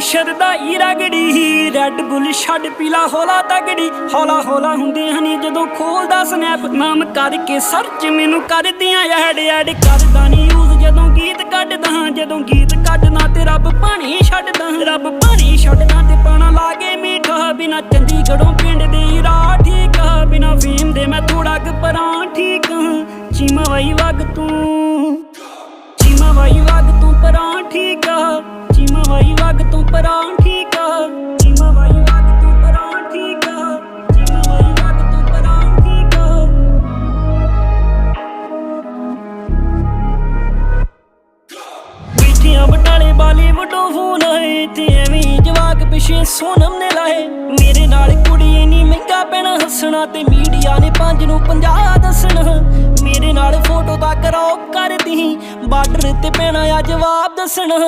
Sardai ਰਗੜੀ Red Bull ਛੱਡ ਪੀਲਾ ਹੋਲਾ ਤਗੜੀ। ਹੌਲਾ ਹੌਲਾ ਹੁੰਦੇ ਹਨੀ ਜਦੋਂ ਖੋਲਦਾ ਸਨੈਪ ਨਾਮ ਕਰਕੇ ਸਰਚ ਮੈਨੂੰ ਕਰਦੀਆਂ ਐਡ ਐਡ ਕਰਦਾ ਨਹੀਂ ਯੂਜ਼ ਜਦੋਂ ਗੀਤ ਕੱਢਦਾ ਹਾਂ, ਜਦੋਂ ਗੀਤ ਕੱਢਣਾ ਤੇ ਰੱਬ ਪਾਣੀ ਛੱਡਦਾ ਰੱਬ ਪਾਣੀ ਛੱਡਦਾ ਤੇ ਪਾਣਾ ਲਾਗੇ ਮੀਠਾ, ਬਿਨਾ ਚੰਡੀਗੜ੍ਹੋਂ ਪਿੰਡ ਦੇ ਰਾਹ ਠੀਕ ਆ। ਬਿਨਾ ਫੀਮ ਦੇ ਮੈਂ ਥੋੜਾ ਕੁ ਪਰਾਂ ਠੀਕ ਹਾਂ ਚੀਮਾ ਵਾਈ ਵਗ ਤੂੰ, ਚੀਮਾ ਵਈ ਵਗ ਤੂੰ ਪਰਾਂ ਠੀਕ ਪਿਛੇ ਸੋਨਮ ਨੇ ਲਾਏ। ਮੇਰੇ ਨਾਲ ਕੁੜੀ ਇੰਨੀ ਮਹਿੰਗਾ ਪੈਣਾ ਹੱਸਣਾ ਤੇ ਮੀਡੀਆ ਨੇ ਪੰਜ ਨੂੰ 50 ਦੱਸਣਾ। ਮੇਰੇ ਨਾਲ ਫੋਟੋ ਤਾਂ ਕਰਾਓ ਕਰਦੀ। ਬਾਰਡਰ ਤੇ ਪੈਣਾ ਆ ਜਵਾਬ ਦੱਸਣਾ।